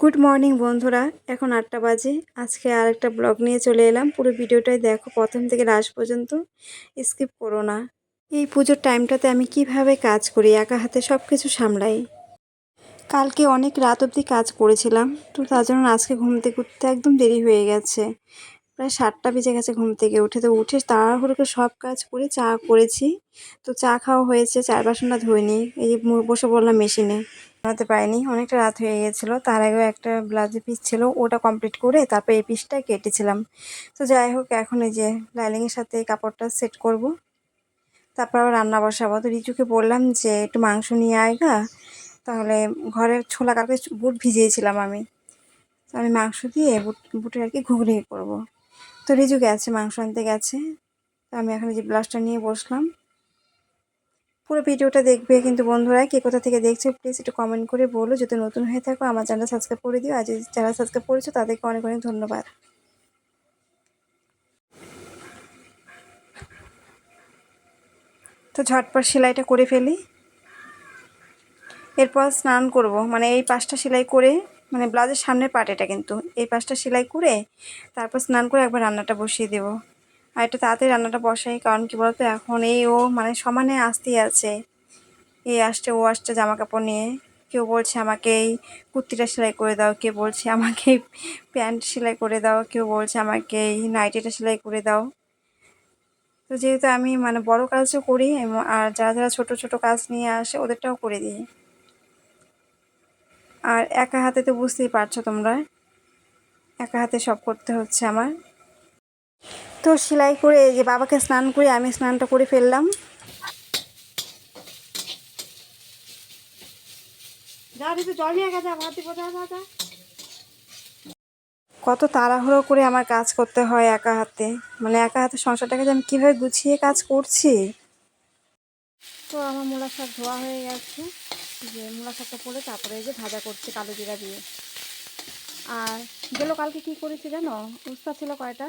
Good morning বন্ধুরা। এখন আটটা বাজে। আজকে আর একটা ব্লগ নিয়ে চলে এলাম। পুরো ভিডিওটাই দেখো প্রথম থেকে লাস্ট পর্যন্ত। স্কিপ করো না। এই পুজোর টাইমটাতে আমি কীভাবে কাজ করি, একা হাতে সব কিছু সামলাই? কালকে অনেক রাত অবধি কাজ করেছিলাম, তো তার জন্য আজকে ঘুম থেকে উঠতে একদম দেরি হয়ে গেছে। প্রায় সাতটা বেজে গেছে ঘুম থেকে উঠে। তো উঠে তাড়াহুড়ো করে সব কাজ করে চা করেছি। তো চা খাওয়া হয়েছে, চার বাসনটা ধুইনি এই যে বসে বললাম মেশিনে বানাতে পারিনি। অনেকটা রাত হয়ে গেছিল তার আগেও একটা ব্লাউজের পিস ছিল, ওটা কমপ্লিট করে তারপর এই পিসটা কেটেছিলাম। তো যাই হোক, এখন এই যে লাইলিংয়ের সাথে কাপড়টা সেট করব। তারপর আবার রান্না বসাবো। তো রিচুকে বললাম যে, একটু মাংস নিয়ে আয় আয়গা তাহলে ঘরের ছোলা কালকে বুট ভিজিয়েছিলাম আমি। তো আমি মাংস দিয়ে বুট, বুটের আর কি ঘুগনি করব। তো রিজু গেছে, মাংস আনতে গেছে। তো আমি এখন যে ব্লাউজটা নিয়ে বসলাম। পুরো ভিডিওটা দেখবে, কিন্তু বন্ধুরা কে কোথা থেকে দেখছ প্লিজ একটু কমেন্ট করে বলো। যদি নতুন হয়ে থাকো, আমার চ্যানেল সাবস্ক্রাইব করে দিও। যদি যারা সাবস্ক্রাইব করেছ, তাদেরকে অনেক অনেক ধন্যবাদ। তো ঝটপট সেলাইটা করে ফেলি। এরপর স্নান করব। মানে এই পাঁচটা সেলাই করে মানে ব্লাউজের সামনের পার্ট এটা কিন্তু, এই পাঁচটা সেলাই করে, তারপর স্নান করে একবার রান্নাটা বসিয়ে দেবো। আর একটু তাড়াতাড়ি রান্নাটা বসাই, কারণ কি বলতো, এখন এই ও মানে সমানে আসতেই আছে। এই আসছে, ও আসছে জামা কাপড় নিয়ে। কেউ বলছে আমাকে এই কুর্তিটা সেলাই করে দাও, কেউ বলছে আমাকে প্যান্ট সেলাই করে দাও, কেউ বলছে আমাকে এই নাইটিটা সেলাই করে দাও। তো যেহেতু আমি মানে বড় কাজও করি আর যারা যারা ছোট ছোট কাজ নিয়ে আসে ওদেরটাও করে দিই। আর একা হাতে তো বুঝতেই পারছ তোমরা, একা হাতে সব করতে হচ্ছে আমার। তো সেলাই করে যে বাবাকে স্নান করে আমি স্নানটা করে ফেললাম। কত তাড়াহুড়ো করে আমার কাজ করতে হয় একা হাতে। মানে একা হাতে সংসারটাকে যে আমি কীভাবে গুছিয়ে কাজ করছি। তো আমার মূলা শাক ধোয়া হয়ে গেছে। যে মূলা শাকটা পরে তারপরে যে ভাজা করছে কালো জিরা দিয়ে। আর গেলো কালকে কি করেছি জানো? উস্তা ছিল কয়টা?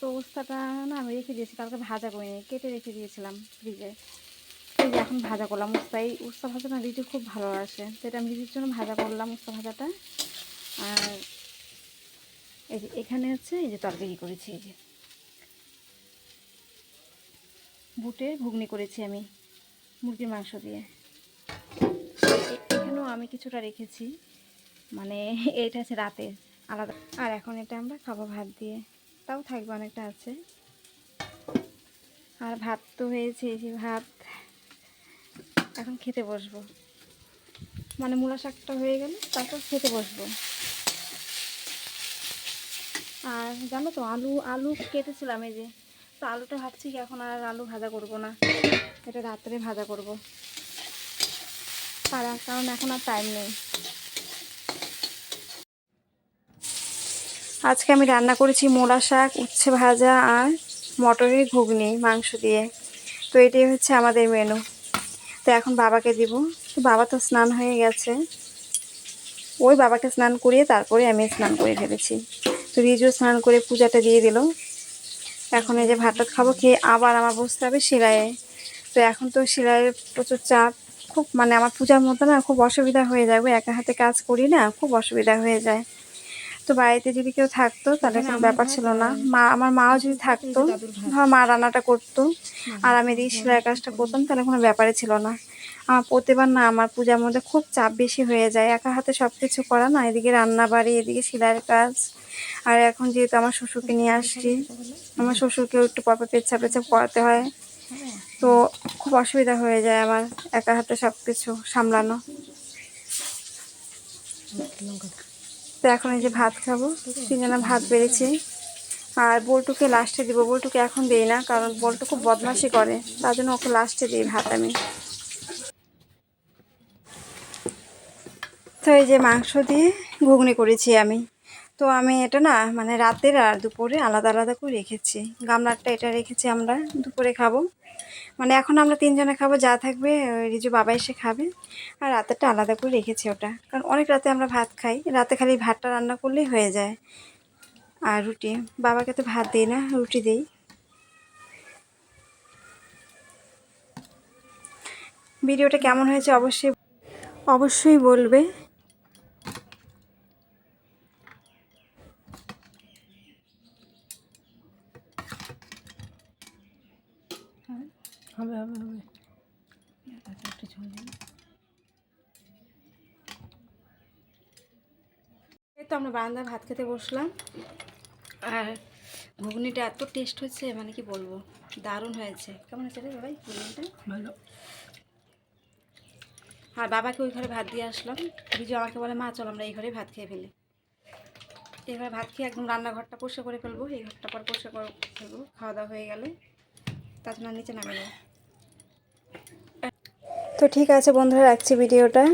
তো উস্তাটা না আমি রেখে দিয়েছি, কালকে ভাজা করিনি কেটে রেখে দিয়েছিলাম ফ্রিজে। যে এখন ভাজা করলাম উস্তা এই উস্তা ভাজা না রিজু খুব ভালো আসে তো এটা আমি রিজুর জন্য ভাজা করলাম উস্তা ভাজাটা। আর এই যে এখানে হচ্ছে এই যে তরকারি করেছি, এই যে। বুটে ঘুগনি করেছি আমি, মুরগির মাংস দিয়ে। এখানেও আমি কিছুটা রেখেছি মানে এটা আছে রাতে আলাদা। আর এখন এটা আমরা খাব ভাত দিয়ে। তাও থাকবে অনেকটা আছে। আর ভাত তো হয়েছে যে ভাত। এখন খেতে বসবো। মানে মূলা শাকটা হয়ে গেলে তারপর খেতে বসবো। আর জানো তো, আলু আলু কেটেছিলাম এই যে। তো আলুটা ভাবছি কি এখন আর আলু ভাজা করব না। এটা রাত্রে ভাজা করব। কারণ এখন আর টাইম নেই। আজকে আমি রান্না করেছি মোলা শাক, উচ্ছে ভাজা আর মটরের ঘুগনি, মাংস দিয়ে। তো এটাই হচ্ছে আমাদের মেনু তো এখন বাবাকে দিব। তো বাবা তো স্নান হয়ে গেছে। ওই বাবাকে স্নান করিয়ে তারপরে আমি স্নান করে ফেলেছি। তো রিজু স্নান করে পূজাটা দিয়ে দিল। এখন এই যে ভাতটা খাব, খেয়ে আবার আমার বসতে হবে সেলাইয়ে। তো এখন তো সেলাইয়ের প্রচুর চাপ। খুব মানে আমার পূজার মতো না খুব অসুবিধা হয়ে যাবে একা হাতে কাজ করি না, খুব অসুবিধা হয়ে যায়। তো বাড়িতে যদি কেউ থাকতো তাহলে কোনো ব্যাপার ছিল না। মা আমার মাও যদি থাকতো ধর মা রান্নাটা করতো আর আমি এদিকে সেলাই কাজটা করতাম তাহলে কোনো ব্যাপারে ছিল না। আমার প্রতিবার না আমার পূজার মধ্যে খুব চাপ বেশি হয়ে যায়। একা হাতে সব কিছু করা না এদিকে রান্না বাড়ি এদিকে সেলাইয়ের কাজ। আর এখন যেহেতু আমার শ্বশুরকে নিয়ে আসছি আমার শ্বশুরকেও একটু পরপর পেচ্ছা পেচ্ছাপ করাতে হয়। তো খুব অসুবিধা হয়ে যায় আমার একা হাতে সব কিছু সামলানো তো এখন এই যে ভাত খাব। তিনজনা ভাত বেড়েছি। আর বল্টুকে লাস্টে দিব। বল্টুকে এখন দিই না, কারণ বল্টু খুব বদমাসি করে। তার জন্য ওকে লাস্টে দিই ভাত আমি। তো এই যে মাংস দিয়ে ঘুগনি করেছি আমি। তো আমি এটা না মানে রাতের আর দুপুরে আলাদা আলাদা করে রেখেছি। গামলারটা এটা রেখেছি আমরা, দুপুরে খাব। মানে এখন আমরা তিনজনে খাব, যা থাকবে রিজু বাবা এসে খাবে। আর রাতেরটা আলাদা করে রেখেছে ওটা। কারণ অনেক রাতে আমরা ভাত খাই। রাতে খালি ভাতটা রান্না করলেই হয়ে যায়। আর রুটি, বাবাকে তো ভাত দিই না, রুটি দিই। ভিডিওটা কেমন হয়েছে অবশ্যই অবশ্যই বলবে। হবে হবে হবে। একটু ঝোল এই তো আমরা বারান্দায় ভাত খেতে বসলাম। আর ঘুগনিটা এত টেস্ট হচ্ছে মানে কি বলব? দারুণ হয়েছে। কেমন হয়েছে রে বাবাই ঘুগনিটা? ভালো। আর বাবাকে ওই ঘরে ভাত দিয়ে আসলাম। বিজু আমাকে বলে মা চল আমরা এই ঘরে ভাত খেয়ে ফেলি। এই ঘরে ভাত খেয়ে একদম রান্নাঘরটা পরিষ্কার করে ফেলব। এই ঘরটা পর পরিষ্কার করে ফেলব। খাওয়া দাওয়া হয়ে গেলে। তাছাড়া নিচে নামে যাব তো ঠিক আছে বন্ধুরা রাখছি ভিডিওটা।